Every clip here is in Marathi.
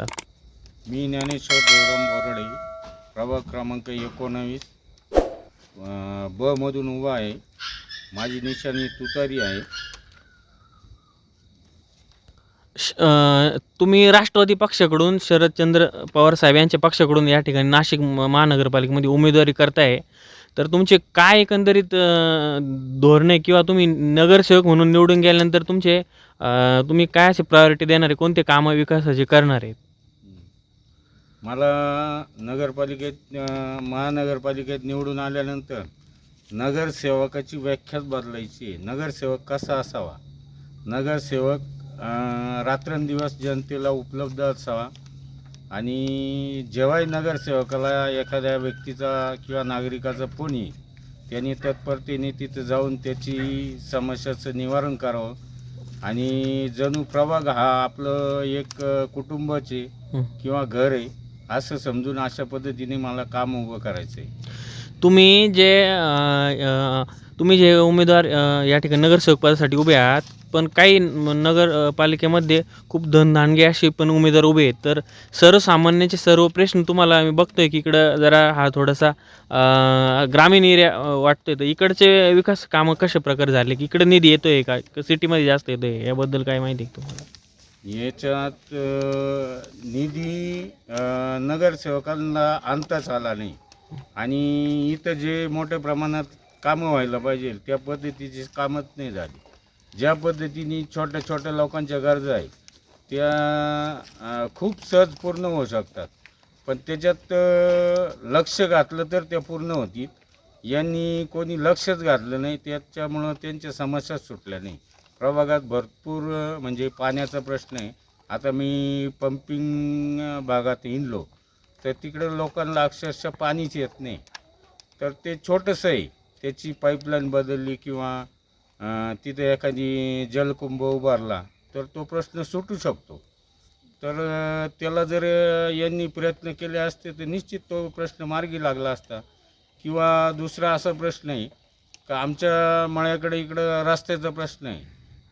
शकतात मी ज्ञानेश्वर देवराम बोरडे प्रभाग क्रमांक एकोणावीस. ब मधून उभा आहे. माझी निशाणी तुतारी आहे. तुम्ही राष्ट्रवादी पक्षाकडून शरदचंद्र पवार साहेब यांच्या पक्षाकडून या ठिकाणी नाशिक महानगरपालिकेमध्ये उमेदवारी करताय. तर तुमचे काय एकंदरीत धोरणे किंवा तुम्ही नगरसेवक म्हणून निवडून गेल्यानंतर तुमचे तुम्ही काय असे प्रायोरिटी देणार? कोणते कामं विकासाचे करणार? आहेत मला नगरपालिकेत महानगरपालिकेत निवडून आल्यानंतर नगरसेवकाची व्याख्याच बदलायची आहे. नगरसेवक कसा असावा? नगरसेवक रात्रंदिवस जनतेला उपलब्ध असावा आणि जेव्हाही नगरसेवकाला एखाद्या व्यक्तीचा किंवा नागरिकाचा फोन येईल त्यांनी तत्परतेने तिथं जाऊन त्याची समस्याचं निवारण करावं. आणि जणू प्रभाग हा आपलं एक कुटुंबाचे. किंवा घर आहे. असं समजून अशा पद्धतीने मला काम उभं करायचं आहे तुम्ही जे अं, अं, तुम्ही जे उमेदवार अं, या ठिकाणी नगरसेवक पदासाठी उभे आहात पण काही न- नगर अं, पालिकेमध्ये खूप धनधानगे असे पण उमेदवार उभे आहेत. तर सर्वसामान्यांचे सर्व प्रश्न तुम्हाला आम्ही बघतोय की इकडं जरा हा थोडासा अं, ग्रामीण एरिया अं, वाटतोय. तर इकडचे विकास कामं कशा प्रकारे झाले? की इकडे निधी येतोय का सिटीमध्ये जास्त येतोय? याबद्दल काय माहिती आहे का तुम्हाला? याच्यात अं, निधी नगरसेवकांना आणताच आला नाही. आणि इथं जे मोठ्या प्रमाणात कामं व्हायला पाहिजे त्या पद्धतीची कामच नाही झाली. ज्या पद्धतीने छोट्या छोट्या लोकांच्या गरजा आहेत त्या खूप सहज पूर्ण होऊ शकतात. पण त्याच्यात लक्ष घातलं तर त्या पूर्ण होतील. यांनी कोणी लक्षच घातलं नाही त्याच्यामुळं त्यांच्या समस्या सुटल्या नाही. प्रभागात भरपूर म्हणजे पाण्याचा प्रश्न आहे. आता मी पंपिंग भागात हिंडलो. तर तिकडे लोकांना अक्षरशः पाणीच येत नाही. तर ते छोटंसं आहे. त्याची पाईपलाईन बदलली किंवा तिथे एखादी जलकुंभ उभारला तर तो प्रश्न सुटू शकतो. तर त्याला जर यांनी प्रयत्न केले असते तर निश्चित तो प्रश्न मार्गी लागला असता. किंवा दुसरा असा प्रश्न आहे का आमच्या मळ्याकडे इकडं रस्त्याचा प्रश्न आहे.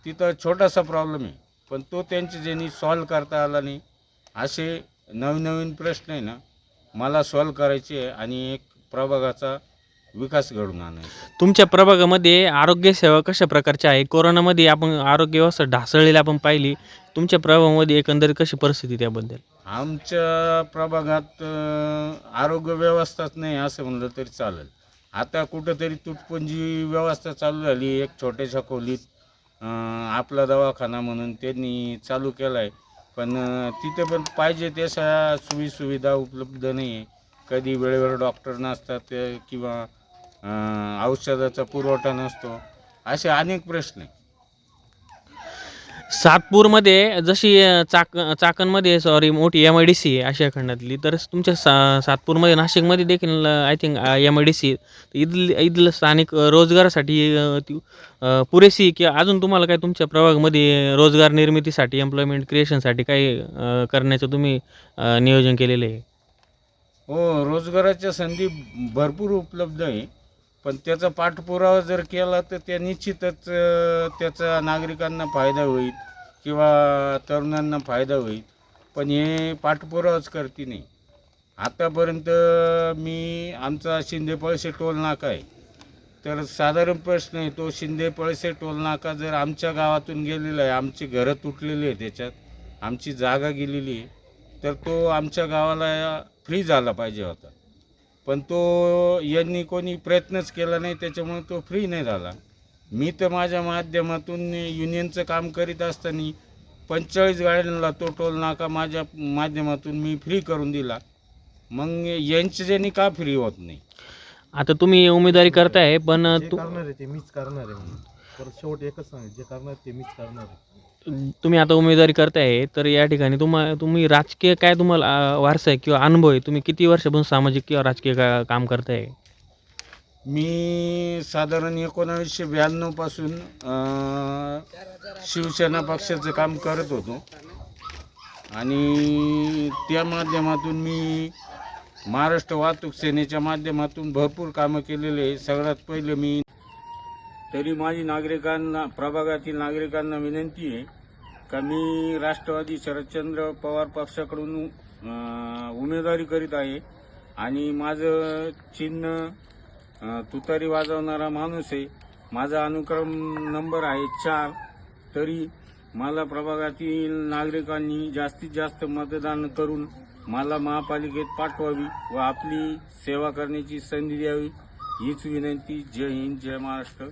तिथं छोटासा प्रॉब्लेम आहे. पण तो त्यांच्या ज्यांनी सॉल्व करता आला नाही असे नवीन नवीन प्रश्न आहे ना मला सॉल्व करायचे आहे आणि एक प्रभागाचा विकास घडून आणायचा तुमच्या प्रभागामध्ये आरोग्य सेवा कशा प्रकारच्या आहे? कोरोनामध्ये आपण आरोग्य व्यवस्था ढासळलेली आपण पाहिली. तुमच्या प्रभागामध्ये एकंदरीत कशी परिस्थिती त्याबद्दल? आमच्या प्रभागात अं, आरोग्य व्यवस्थाच नाही असं म्हणलं तरी चालेल. आता कुठंतरी तुटपुंजी व्यवस्था चालू झाली एक छोट्याशा खोलीत अं, आपला दवाखाना म्हणून त्यांनी चालू केला आहे पण तिथे पण पाहिजे तशा सुविसुविधा सुविधा उपलब्ध नाही आहे. कधी वेळेवर डॉक्टर नसतात ते किंवा औषधाचा पुरवठा नसतो. असे अनेक प्रश्न आहे. सातपूरमध्ये जशी चाक चाकणमध्ये सॉरी मोठी एम आय डी सी आहे आशिया खंडातली तर तुमच्या सा सातपूरमध्ये नाशिकमध्ये देखील I think M I D C इथली इथलं स्थानिक रोजगारासाठी ती पुरेशी किंवा अजून तुम्हाला काय तुमच्या प्रभागामध्ये रोजगार निर्मितीसाठी एम्प्लॉयमेंट क्रिएशनसाठी काही करण्याचं तुम्ही नियोजन केलेलं आहे? हो रोजगाराच्या संधी भरपूर उपलब्ध आहे. पण त्याचा पाठपुरावा जर केला तर त्या निश्चितच त्याचा नागरिकांना फायदा होईल किंवा तरुणांना फायदा होईल. पण हे पाठपुरावाच करते नाही. आतापर्यंत मी आमचा शिंदे पळसे टोल नाका आहे. तर साधारण प्रश्न आहे तो शिंदे पळसे टोल नाका जर आमच्या गावातून गेलेला आहे आमची घरं तुटलेली आहे त्याच्यात आमची जागा गेलेली आहे तर तो आमच्या गावाला फ्री झाला पाहिजे होता. पण तो यांनी कोणी प्रयत्नच केला नाही त्याच्यामुळे तो फ्री नाही झाला. मी तर माझ्या माध्यमातून युनियनचं काम करीत असताना पंचेचाळीस गाड्यांना तो टोल नाका माझ्या माध्यमातून मी फ्री करून दिला. मग यांच्या ज्यांनी का फ्री होत नाही? आता तुम्ही उमेदवारी करताय पण तु करणार आहे ते मीच करणार आहे परत शेवट एकच सांग जे करणार ते मीच करणार आहे. तुम्ही आता उमेदवारी करताय तर या ठिकाणी तुम्हा तुम्ही राजकीय काय तुम्हाला वारसा आहे किंवा अनुभव आहे? तुम्ही किती वर्षापासून सामाजिक किंवा राजकीय का काम करताय? मी साधारण एकोणावीसशे ब्याण्णवपासून शिवसेना पक्षाचं काम करत होतो. आणि त्या माध्यमातून मी महाराष्ट्र वाहतूक सेनेच्या माध्यमातून भरपूर कामं केलेले आहे. सगळ्यात पहिले मी तरी माझी नागरिकांना प्रभागातील नागरिकांना विनंती आहे का मी राष्ट्रवादी शरदचंद्र पवार पक्षाकडून उमेदवारी करीत आहे. आणि माझं चिन्ह तुतारी वाजवणारा माणूस आहे. माझा अनुक्रम नंबर आहे चार. तरी मला प्रभागातील नागरिकांनी जास्तीत जास्त मतदान करून मला महापालिकेत पाठवावी व आपली सेवा करण्याची संधी द्यावी हीच विनंती. जय हिंद जय महाराष्ट्र.